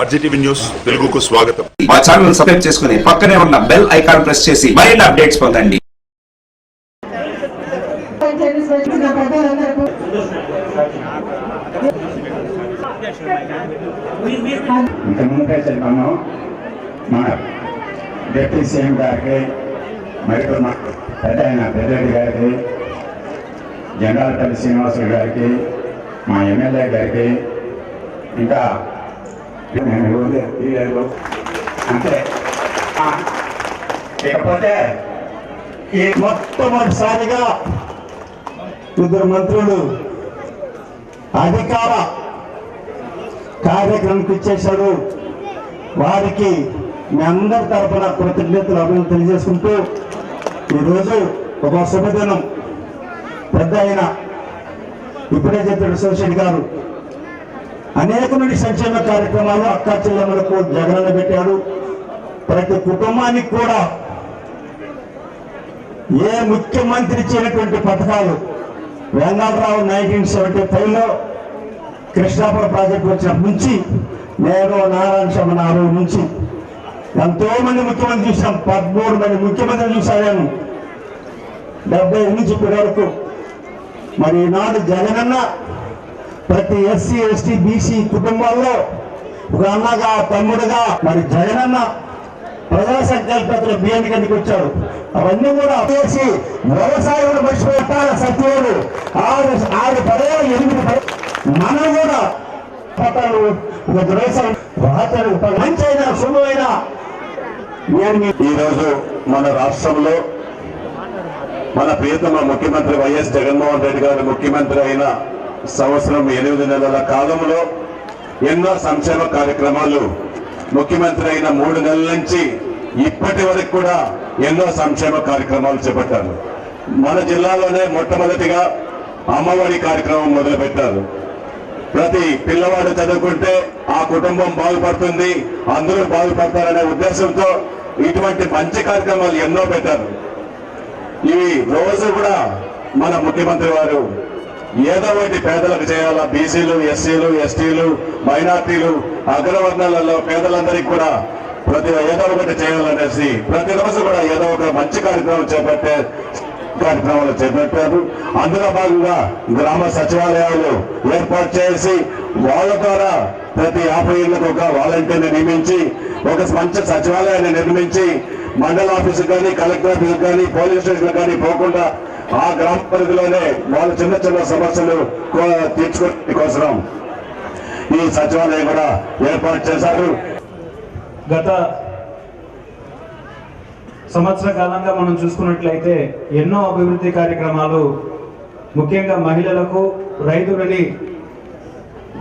RGTV news తెలుగుకు స్వాగతం. మా ఛానల్ సబ్స్క్రైబ్ చేసుకుని పక్కనే ఉన్న బెల్ ఐకాన్ ప్రెస్ చేసి మరిన్ని అప్డేట్స్ పొందండి. ఇంతకుముందే చెప్పాను మన డిప్యూటీ సీఎం గారికి మరియు మా పెద్ద ఆయన పెద్దరెడ్డి గారికి జనరాలపల్లి శ్రీనివాసులు గారికి మా ఎమ్మెల్యే గారికి ఇంకా అంటే ఆ, ఇకపోతే ఈ మొట్టమొదటిసారిగా ఇద్దరు మంత్రులు అధికార కార్యక్రమంకి ఇచ్చేశారు. వారికి మీ అందరి తరపున కృతజ్ఞతలు అభివృద్ధి తెలియజేసుకుంటూ ఈరోజు ఒక శుభదినం. పెద్ద అయిన ఇప్పుడే చెప్పాడు సోషల్ గారు అనేకమంది సంక్షేమ కార్యక్రమాలు అక్క చెల్లెమ్మలకు జగనన్న పెట్టాడు. ప్రతి కుటుంబానికి కూడా ఏ ముఖ్యమంత్రి ఇచ్చినటువంటి పథకాలు వెంగళరావు నైన్టీన్ సెవెంటీ ఫైవ్లో కృష్ణాపురం ప్రాజెక్టు వచ్చినప్పటి నుంచి నేను నారాయణ శర్మ ఆ నుంచి ఎంతో మంది ముఖ్యమంత్రి చూసాం పదమూడు మంది ముఖ్యమంత్రి చూశాను డెబ్బై నుంచి ఇప్పటి వరకు. మరి ఈనాడు జగనన్న ప్రతి ఎస్సీ ఎస్టీ బీసీ కుటుంబాల్లో ఒక అన్నగా తమ్ముడుగా మరి జగనన్న ప్రజా సంకల్పతలు బియ్యాన్ని కిందకి వచ్చాడు అవన్నీ కూడా చేసి వ్యవసాయం మర్చిపోతాల సత్యుడు ఆరు ఆరు పదేళ్ళు ఎనిమిది పదే- మనం కూడా పట్టాలు ఒక ద్వేషం రాతలు మంచైన శుభమైన నేను ఈరోజు మన రాష్ట్రంలో మన ప్రియతమ ముఖ్యమంత్రి వైఎస్ జగన్మోహన్ రెడ్డి గారు ముఖ్యమంత్రి అయిన సంవత్సరం ఎనిమిది నెలల కాలంలో ఎన్నో సంక్షేమ కార్యక్రమాలు ముఖ్యమంత్రి అయిన మూడు నెలల నుంచి ఇప్పటి వరకు కూడా ఎన్నో సంక్షేమ కార్యక్రమాలు చేపట్టారు. మన జిల్లాలోనే మొట్టమొదటిగా అమ్మఒడి కార్యక్రమం మొదలుపెట్టారు. ప్రతి పిల్లవాడు చదువుకుంటే ఆ కుటుంబం బాగుపడుతుంది అందరూ బాగుపడతారనే ఉద్దేశంతో ఇటువంటి మంచి కార్యక్రమాలు ఎన్నో పెట్టారు. ఇవి రోజు కూడా మన ముఖ్యమంత్రి వారు ఏదో ఒకటి పేదలకు చేయాలా? బీసీలు ఎస్సీలు ఎస్టీలు మైనార్టీలు అగ్రవర్ణాలలో పేదలందరికీ కూడా ప్రతి ఏదో ఒకటి చేయాలనేసి ప్రతిరోజు కూడా ఏదో ఒక మంచి కార్యక్రమం చేపట్టే కార్యక్రమాలు చేపట్టారు. అందులో భాగంగా గ్రామ సచివాలయాలు ఏర్పాటు చేసి వాళ్ళ ద్వారా ప్రతి యాభై ఏళ్ళకు ఒక వాలంటీర్ని నియమించి ఒక మంచి సచివాలయాన్ని నిర్మించి మండల ఆఫీసు కానీ కలెక్టర్ ఆఫీసు కానీ పోలీస్ స్టేషన్ కానీ పోకుండా ఆ గ్రామ పరిధిలోనే వాళ్ళ చిన్న చిన్న సమస్యలు కో- తీర్చుకోవడం కోసం ఈ సచివాలయం కూడా ఏర్పాటు చేశారు. గత సంవత్సర కాలంగా మనం చూసుకున్నట్లయితే ఎన్నో అభివృద్ధి కార్యక్రమాలు ముఖ్యంగా మహిళలకు రైతులని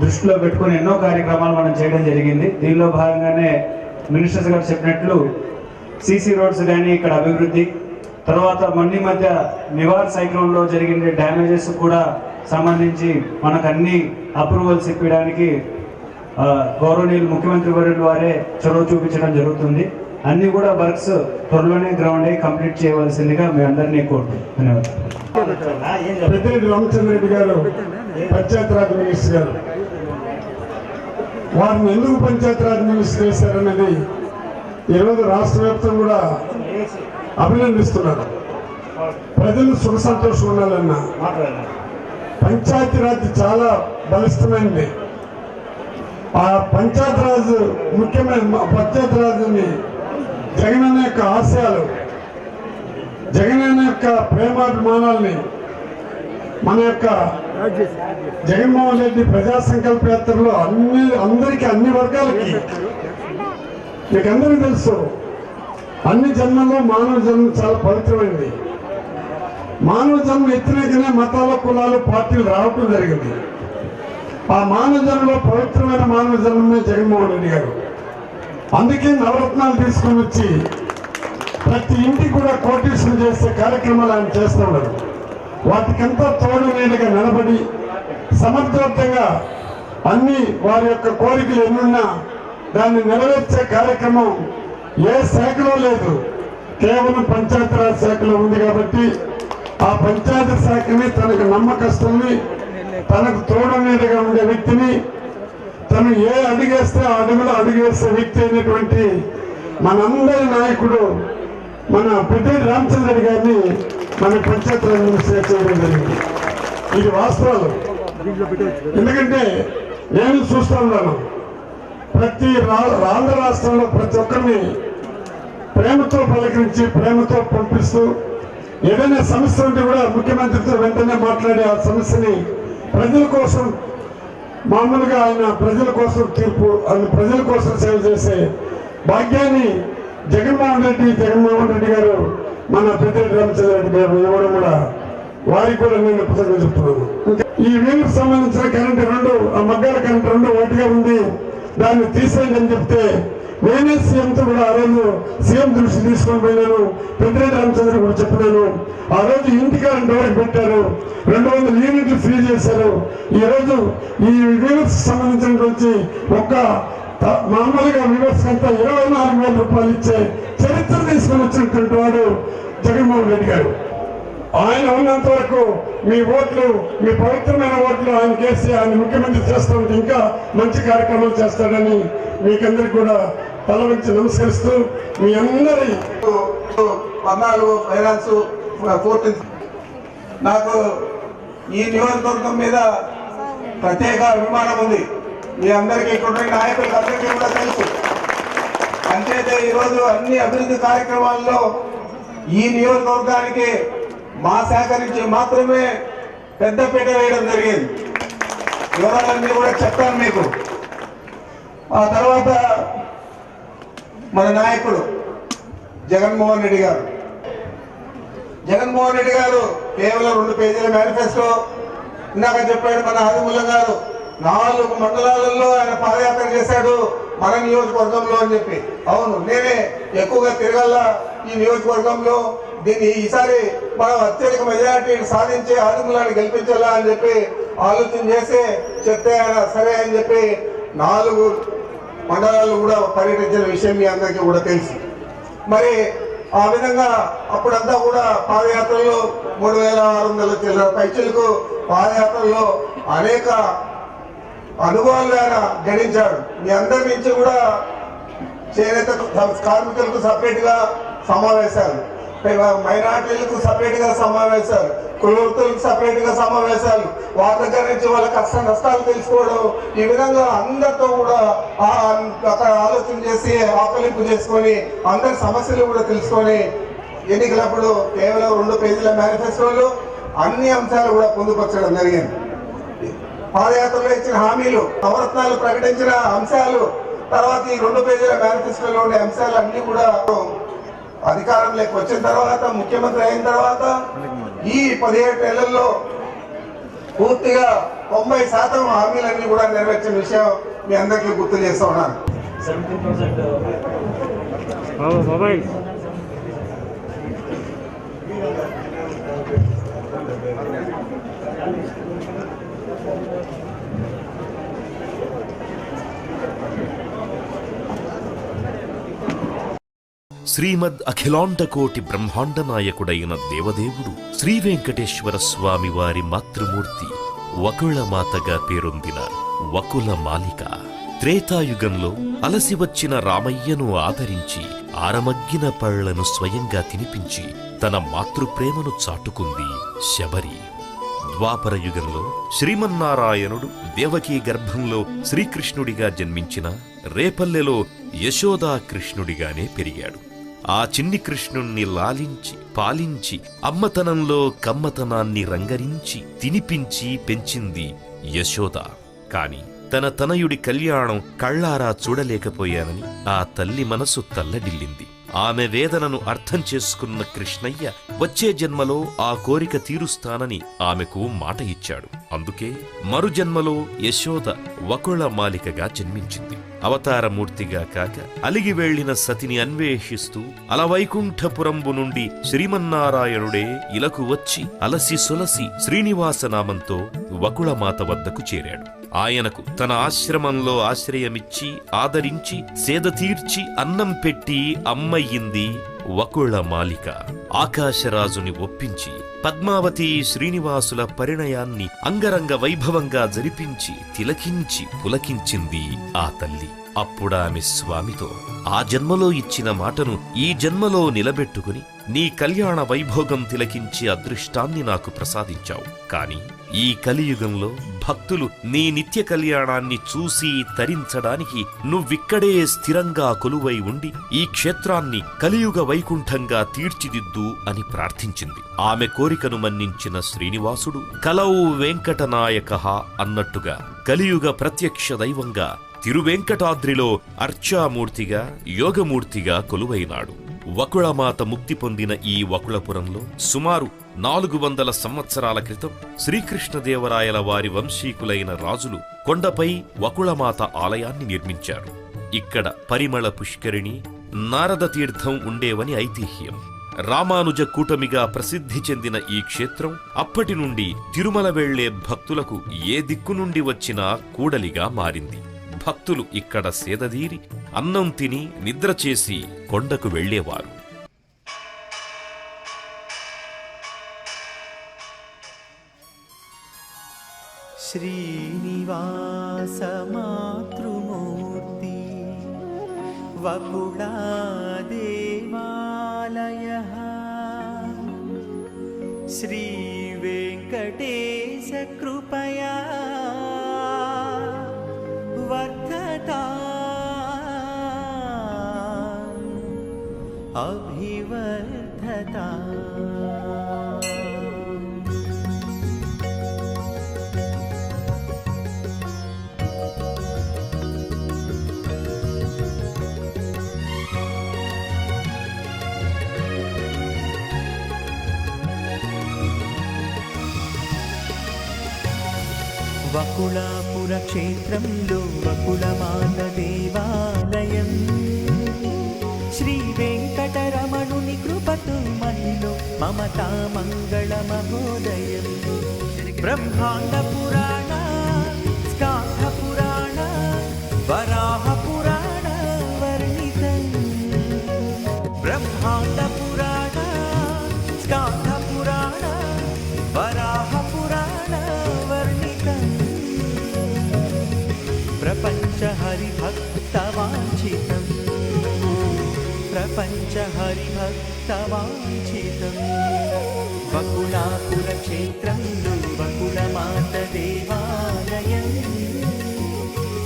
దృష్టిలో పెట్టుకుని ఎన్నో కార్యక్రమాలు మనం చేయడం జరిగింది. దీనిలో భాగంగానే మినిస్టర్స్ గారు చెప్పినట్లు సీసీ రోడ్స్ కానీ ఇక్కడ అభివృద్ధి తర్వాత మొన్న మధ్య నివార్ సైక్లోన్లో జరిగిన డ్యామేజెస్ కూడా సంబంధించి మనకు అన్ని అప్రూవల్స్ ఇప్పడానికి గౌరవనీయులు ముఖ్యమంత్రి వర్యుల వారే చొరవ చూపించడం జరుగుతుంది. అన్ని కూడా వర్క్స్ త్వరలోనే గ్రౌండ్ అయ్యి కంప్లీట్ చేయవలసిందిగా మీ అందరినీ కోరుతున్నాను ధన్యవాదాలు. పెద్దిరెడ్డి రామచంద్ర రెడ్డి గారు పంచాయతీరాజ్ మినిస్టర్ గారు వారిని ఎందుకు పంచాయతీరాజ్ మినిస్టర్ చేశారనేది ఈరోజు రాష్ట్ర వ్యాప్తం కూడా అభినందిస్తున్నారు ప్రజలు సుఖ సంతోషం ఉండాలన్నా పంచాయతీరాజ్ చాలా బలిష్టమైనది ఆ పంచాయతీరాజ్ ముఖ్యమైన పంచాయతీరాజ్ని జగనన్న యొక్క ఆశయాలు జగనన్న యొక్క ప్రేమాభిమానాల్ని మన యొక్క జగన్మోహన్ రెడ్డి ప్రజా సంకల్ప యాత్రలో అన్ని అందరికీ అన్ని వర్గాలకి మీకు అందరికీ తెలుసు. అన్ని జన్మల్లో మానవ జన్మ చాలా పవిత్రమైనది. మానవ జన్మ ఎత్తినాకనే మతాల కులాలు పార్టీలు రావటం జరిగింది. ఆ మానవ జన్మలో పవిత్రమైన మానవ జన్మనే జగన్మోహన్ రెడ్డి గారు. అందుకే నవరత్నాలు తీసుకొని వచ్చి ప్రతి ఇంటికి కూడా కోటేషన్ చేసే కార్యక్రమాలు ఆయన చేస్తున్నారు వాటికంతా తోడు నీడగా నిలబడి సమర్థవంతంగా అన్ని వారి యొక్క కోరికలు ఎన్నున్నా దాన్ని నెరవేర్చే కార్యక్రమం ఏ శాఖలో లేదు. కేవలం పంచాయతీరాజ్ శాఖలో ఉంది కాబట్టి ఆ పంచాయతీ శాఖని తనకు నమ్మకస్తుల్ని తనకు తోడు ఉండే వ్యక్తిని తను ఏ అడిగేస్తే ఆ అడుగులో అడుగేసే వ్యక్తి అయినటువంటి మనందరి నాయకుడు మన పెద్దిరెడ్డి రామచంద్ర గారిని మన పంచాయతీరాజ్ మినిస్టర్ చేయడం జరిగింది. ఇది వాస్తవాలు. ఎందుకంటే నేను చూస్తా ఉన్నాను. ప్రతి రా- ఆంధ్ర రాష్ట్రంలో ప్రతి ఒక్కరిని ప్రేమతో పలకరించి ప్రేమతో పంపిస్తూ ఏదైనా సమస్య ఉంటే కూడా ముఖ్యమంత్రితో వెంటనే మాట్లాడి ఆ సమస్యని ప్రజల కోసం మామూలుగా ఆయన ప్రజల కోసం తీర్పు ఆయన ప్రజల కోసం సేవ చేసే భాగ్యాన్ని జగన్మోహన్ రెడ్డి జగన్మోహన్ రెడ్డి గారు మన పెద్దిరెడ్డి రామచంద్ర రెడ్డి గారు ఇవ్వడం కూడా వారికి కూడా నేను కృతజ్ఞత చెప్తున్నాను. ఈ వీళ్ళకి సంబంధించిన కరెంటు రెండు ఆ మగ్గాల కరెంటు రెండు ఒకటిగా ఉంది. దాన్ని తీసేయండి అని చెప్తే నేనే సీఎంతో కూడా ఆ రోజు సీఎం దృష్టి తీసుకొని పోయినాను. పెద్దిరెడ్డి రామచంద్ర కూడా చెప్పినాను. ఆ రోజు ఇంటికా కరెంట్ పెట్టారు రెండు వందల యూనిట్లు ఫ్రీ చేశారు ఈ రోజు ఈ వీవర్స్ సంబంధించినటువంటి ఒక్క మామూలుగా వీవర్స్ అంతా ఇరవై నాలుగు వేల రూపాయలు ఇచ్చే చరిత్ర తీసుకొని వచ్చినటువంటి వాడు జగన్మోహన్ రెడ్డి గారు. ఆయన ఉన్నంత వరకు మీ ఓట్లు మీ పవిత్రమైన ఓట్లు ఆయన చేసి ఆయన ముఖ్యమంత్రి చేస్తూ ఉంటే ఇంకా మంచి కార్యక్రమాలు చేస్తాడని మీకందరికి కూడా తల వంచి నమస్కరిస్తూ మీ అందరి పద్నాలుగు ఫైనాన్స్ ఫోర్టీన్త్ నాకు ఈ నియోజకవర్గం మీద ప్రత్యేక అభిమానం ఉంది. మీ అందరికీ ఇక్కడ నాయకులకు అందరికీ కూడా తెలుసు. అంచేతే ఈరోజు అన్ని అభివృద్ధి కార్యక్రమాల్లో ఈ నియోజకవర్గానికి మా శాఖ నుంచి మాత్రమే పెద్దపీట వేయడం జరిగింది. వివరాలన్నీ కూడా చెప్తాను మీకు. ఆ తర్వాత మన నాయకుడు జగన్మోహన్ రెడ్డి గారు. జగన్మోహన్ రెడ్డి గారు కేవలం రెండు పేజీల మేనిఫెస్టో ఇందాక చెప్పాడు మన హరిముల గారు. నాలుగు మండలాలలో ఆయన పాదయాత్ర చేశాడు మన నియోజకవర్గంలో అని చెప్పి. అవును నేనే ఎక్కువగా తిరగల ఈ నియోజకవర్గంలో దీన్ని ఈసారి మనం అత్యధిక మెజారిటీని సాధించి ఆదిమూలాన్ని గెలిపించాలా అని చెప్పి ఆలోచన చేసి చెప్తే ఆయన సరే అని చెప్పి నాలుగు మండలాలు కూడా పర్యటించిన విషయం మీ అందరికీ కూడా తెలుసు. మరి ఆ విధంగా అప్పుడంతా కూడా పాదయాత్రలో మూడు వేల ఆరు వందల చిల్లర పైచులకు పాదయాత్రలో అనేక అనుభవాలు ఆయన గణించాడు. మీ అందరి నుంచి కూడా చేనేత కార్మికులకు సపరేట్గా సమావేశాలు. మైనార్టీలకు సపరేట్గా సమావేశాలు కులవృత్తులకు సపరేట్గా సమావేశాలు వాళ్ళ దగ్గర నుంచి వాళ్ళ కష్ట నష్టాలు తెలుసుకోవడం ఈ విధంగా అందరితో కూడా అక్కడ ఆలోచన చేసి ఆకలింపు చేసుకొని అందరి సమస్యలు కూడా తెలుసుకొని ఎన్నికలప్పుడు కేవలం రెండు పేజీల మేనిఫెస్టోలు అన్ని అంశాలు కూడా పొందుపరచడం జరిగింది. పాదయాత్రలో ఇచ్చిన హామీలు నవరత్నాలు ప్రకటించిన అంశాలు తర్వాత ఈ రెండు పేజీల మేనిఫెస్టోలో ఉండే అంశాలు అన్ని కూడా అధికారంలోకి వచ్చిన తర్వాత ముఖ్యమంత్రి అయిన తర్వాత ఈ పదిహేడు నెలల్లో పూర్తిగా తొంభై శాతం హామీలన్నీ కూడా నెరవేర్చిన విషయం మీ అందరికీ గుర్తు చేస్తా ఉన్నాను Thank you. శ్రీమద్ అఖిలాండకోటి బ్రహ్మాండ నాయకుడైన దేవదేవుడు శ్రీ వెంకటేశ్వర స్వామి వారి మాతృమూర్తి వకుళమాతగా పేరొందిన వకుల మాలిక. త్రేతాయుగంలో అలసి వచ్చిన రామయ్యను ఆదరించి ఆరమగ్గిన పళ్ళను స్వయంగా తినిపించి తన మాతృప్రేమను చాటుకుంది శబరి. ద్వాపరయుగంలో శ్రీమన్నారాయణుడు దేవకీ గర్భంలో శ్రీకృష్ణుడిగా జన్మించిన రేపల్లెలో యశోదా కృష్ణుడిగానే పెరిగాడు. ఆ చిన్ని కృష్ణుణ్ణి లాలించి పాలించి అమ్మతనంలో కమ్మతనాన్ని రంగరించి తినిపించి పెంచింది యశోద. కాని తన తనయుడి కళ్యాణం కళ్ళారా చూడలేకపోయానని ఆ తల్లి మనసు తల్లడిల్లింది. ఆమె వేదనను అర్థం చేసుకున్న కృష్ణయ్య వచ్చే జన్మలో ఆ కోరిక తీరుస్తానని ఆమెకు మాట ఇచ్చాడు. అందుకే మరుజన్మలో యశోద వకుళ మాలికగా జన్మించింది. అవతారమూర్తిగా కాక అలిగి వెళ్ళిన సతిని అన్వేషిస్తూ అలవైకుంఠపురంబు నుండి శ్రీమన్నారాయణుడే ఇలకు వచ్చి అలసి సొలసి శ్రీనివాసనామంతో వకుళమాత వద్దకు చేరాడు. ఆయనకు తన ఆశ్రమంలో ఆశ్రయమిచ్చి ఆదరించి సేద తీర్చి అన్నం పెట్టి అమ్మయ్యింది వకుళ మాలిక ఆకాశరాజుని ఒప్పించి పద్మావతి శ్రీనివాసుల పరిణయాన్ని అంగరంగ వైభవంగా జరిపించి తిలకించి పులకించింది ఆ తల్లి. అప్పుడామె స్వామితో ఆ జన్మలో ఇచ్చిన మాటను ఈ జన్మలో నిలబెట్టుకుని నీ కళ్యాణ వైభోగం తిలకించే అదృష్టాన్ని నాకు ప్రసాదించావు. కాని ఈ కలియుగంలో భక్తులు నీ నిత్య కళ్యాణాన్ని చూసి తరించడానికి నువ్విక్కడే స్థిరంగా కొలువై ఉండి ఈ క్షేత్రాన్ని కలియుగ వైకుంఠంగా తీర్చిదిద్దు అని ప్రార్థించింది. ఆమె కోరికను మన్నించిన శ్రీనివాసుడు కలౌ వెంకటనాయక అన్నట్టుగా కలియుగ ప్రత్యక్ష దైవంగా తిరువెంకటాద్రిలో అర్చామూర్తిగా యోగమూర్తిగా కొలువైనాడు. వకుళమాత ముక్తి పొందిన ఈ వకుళపురంలో సుమారు నాలుగు వందల సంవత్సరాల క్రితం శ్రీకృష్ణదేవరాయల వారి వంశీకులైన రాజులు కొండపై వకుళమాత ఆలయాన్ని నిర్మించారు. ఇక్కడ పరిమళ పుష్కరిణి నారద తీర్థం ఉండేవని ఐతిహ్యం. రామానుజ కూటమిగా ప్రసిద్ధి చెందిన ఈ క్షేత్రం అప్పటి నుండి తిరుమల వెళ్ళే భక్తులకు ఏ దిక్కు నుండి వచ్చినా కూడలిగా మారింది. భక్తులు ఇక్కడ సేదదీరి అన్నం తిని నిద్ర చేసి కొండకు వెళ్లేవారు श्रीनिवासमातृमूर्ति वकुलादेवालयः श्रीवेङ्कटेशकृपया వకుళాపుర క్షేత్రంలో వకుళమాత దేవాలయం. శ్రీ వెంకటరమణుని కృపతో మహిలో మమతా మంగళ మహోదయం. బ్రహ్మాండ పురాణ प्रपञ्चहरिभक्तवाञ्छितं वकुलाकुलक्षेत्रं वकुलमात देवालयम्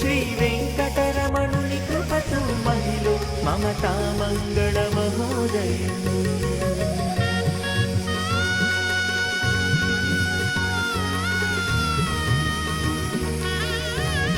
श्रीवेङ्कटरमणुनि कृपतु महिलो ममता मङ्गलमहोदयम्